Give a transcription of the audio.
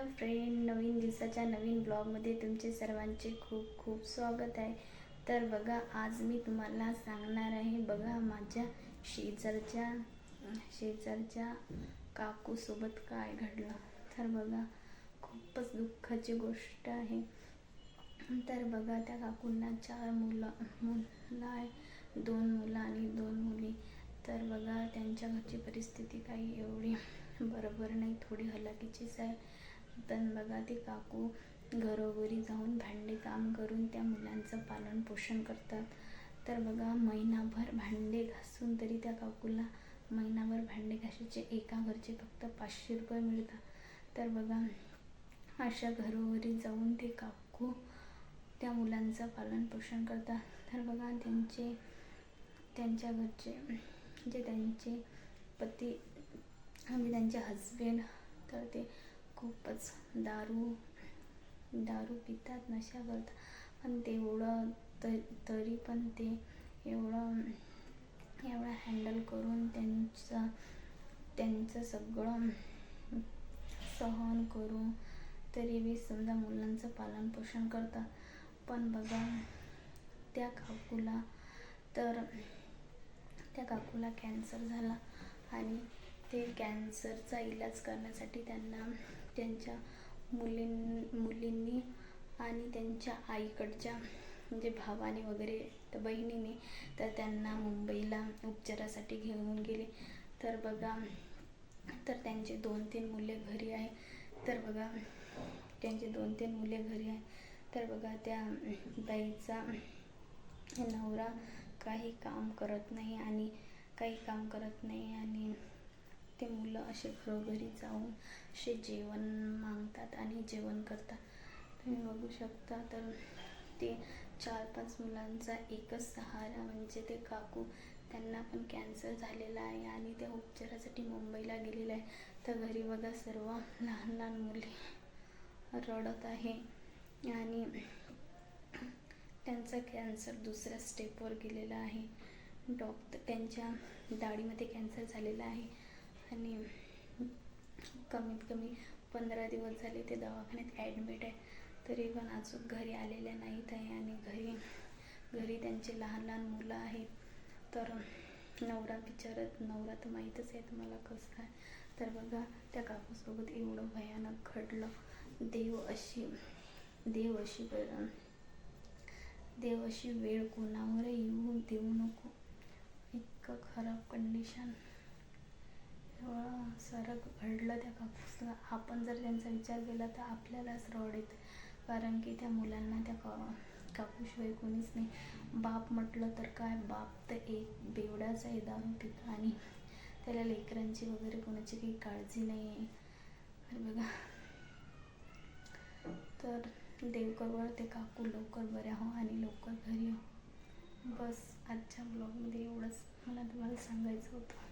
Hello friend नवीन दिवसाच्या नवीन ब्लॉगमध्ये तुमचे सर्वांचे खूप खूप स्वागत आहे. तर बघा आज मी तुम्हाला सांगणार आहे बघा माझ्या शेजारच्या शेजारच्या काकूसोबत काय घडलं. तर बघा खूपच दुःखाची गोष्ट आहे. तर बघा त्या काकूंना चार मुलं मुलं आहे. दोन मुलं आणि दोन मुली. तर बघा त्यांच्या घरची परिस्थिती काही एवढी बरोबर नाही थोडी हलाखीचीच आहे. पण बघा ते काकू घरोघरी जाऊन भांडे काम करून त्या मुलांचं पालन पोषण करतात. तर बघा महिनाभर भांडे घासून तरी त्या काकूला महिनाभर भांडे घासायचे. एका घरचे फक्त पाचशे रुपये मिळतात. तर बघा अशा घरोघरी जाऊन ते काकू त्या मुलांचं पालन पोषण करतात. तर बघा त्यांचे त्यांच्या घरचे जे त्यांचे पती म्हणजे त्यांचे हजबंड तर ते खूपच दारू दारू पितात नशा करतात पण तेवढं त तरी पण ते एवढं एवढं हँडल करून त्यांचं त्यांचं सगळं सहन करून तरी बी समजा मुलांचं पालनपोषण करतात. पण बघा त्या काकूला तर त्या काकूला कॅन्सर झाला आणि ते कॅन्सरचा इलाज करण्यासाठी त्यांना त्यांच्या मुलीं मुलींनी आणि त्यांच्या आईकडच्या म्हणजे भावाने वगैरे तर बहिणीने तर त्यांना मुंबईला उपचारासाठी घेऊन गेले. तर बघा तर त्यांचे दोन तीन मुले घरी आहे तर बघा त्यांचे दोन तीन मुले घरी आहे तर बघा त्या बाईचा नवरा काही काम करत नाही आणि काही काम करत नाही आणि असे घरोघरी जाऊन असे जेवण मागतात आणि जेवण करतात. तुम्ही बघू शकता तर ते चार पाच मुलांचा एकच सहारा म्हणजे ते काकू त्यांना पण कॅन्सर झालेला आहे आणि त्या उपचारासाठी मुंबईला गेलेलं आहे. तर घरी बघा सर्व लहान लहान मुले रडत आहे आणि त्यांचा कॅन्सर दुसऱ्या स्टेपवर गेलेला आहे. डॉक्टर त्यांच्या दाढीमध्ये कॅन्सर झालेला आहे आणि कमीत कमी पंधरा दिवस झाले ते दवाखान्यात ॲडमिट आहे. तरी पण अजून घरी आलेल्या नाहीत आहे आणि घरी घरी त्यांचे लहान लहान मुलं आहेत. तर नवरा विचारत नवरा तर माहीतच आहे तुम्हाला कसं आहे तर बघा त्या काकूसोबत एवढं भयानक घडलं. देव अशी देव अशी देव अशी वेळ कोणावर येऊ देऊ नको. इतकं खराब कंडिशन घडलं त्या काकूसला आपण जर त्यांचा विचार केला तर आपल्यालाच रड येत. कारण की त्या मुलांना त्या का काकूशिवाय कोणीच नाही. बाप म्हटलं तर काय? बाप तर एक बेवडाच आहे दारू पितो. आणि त्याला लेकरांची वगैरे कोणाची काही काळजी नाही आहे तर बघा. तर देवकरवर ते काकू लवकर बऱ्या हो आणि लवकर घरी हो. बस आजच्या ब्लॉगमध्ये एवढंच. मला तुम्हाला सांगायचं होतं.